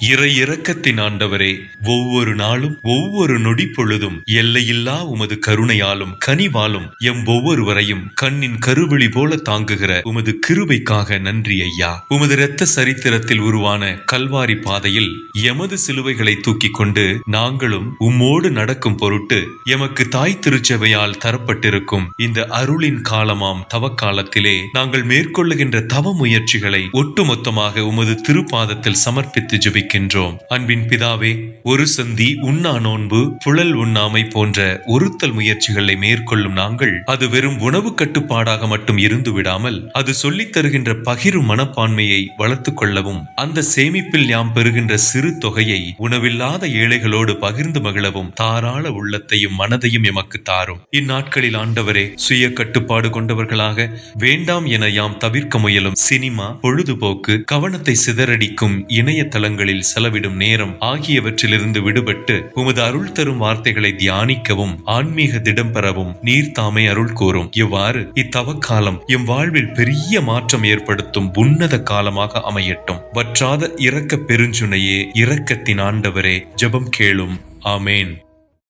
இறை இரக்கத்தின் ஆண்டவரே ஒவ்வொரு நாளும் ஒவ்வொரு நொடி பொழுதும் எல்லையில்லா உமது கருணையாலும் கனிவாலும் எம் ஒவ்வொருவரையும் கண்ணின் கருவிழி போல தாங்குகிற உமது கிருபைக்காக நன்றி ஐயா. உமது இரத்த சரித்திரத்தில் உருவான கல்வாரி பாதையில் எமது சிலுவைகளை தூக்கிக் கொண்டு நாங்களும் உம்மோடு நடக்கும் பொருட்டு எமக்கு தாய் திருச்சபையால் தரப்பட்டிருக்கும் இந்த அருளின் காலமாம் தவக்காலத்திலே நாங்கள் மேற்கொள்ளுகின்ற தவ முயற்சிகளை ஒட்டுமொத்தமாக உமது திருப்பாதத்தில் சமர்ப்பித்து ஜெபிக்கின்றோம் அன்பின் பிதாவே ஒரு சந்தி உண்ணா நோன்பு புழல் உண்ணாமை போன்ற ஒருத்தல் முயற்சிகளை மேற்கொள்ளும் நாங்கள் அது வெறும் உணவு கட்டுப்பாடாக மட்டும் இருந்து விடாமல் அது சொல்லித் தருகின்ற பகிரும் மனப்பான்மையை வளர்த்துக் கொள்ளவும் அந்த சேமிப்பில் யாம் பெறுகின்ற சிறு தொகையை உணவில்லாத ஏழைகளோடு பகிர்ந்து மகிழவும் தாராள உள்ளத்தையும் மனதையும் எமக்கு தாரும். இந்நாட்களில் ஆண்டவரே சுய கட்டுப்பாடு கொண்டவர்களாக வேண்டாம் என யாம் தவிர்க்க முயலும் சினிமா பொழுதுபோக்கு கவனத்தை சிதறடிக்கும் இணையதளங்களில் செலவிடும் நேரம் ஆகியவற்றிலிருந்து விடுபட்டு உமது அருள் தரும் வார்த்தைகளை தியானிக்கவும் ஆன்மீக திடம் பெறவும் நீர் தாமே அருள் கூறும் இவ்வாறு இத்தவக்காலம் எம் வாழ்வில் பெரிய மாற்றம் ஏற்படுத்தும் உன்னத காலமாக அமையட்டும். வற்றாத இரக்க பெருஞ்சுனையே இரக்கத்தின் ஆண்டவரே ஜெபம் கேளும். ஆமேன்.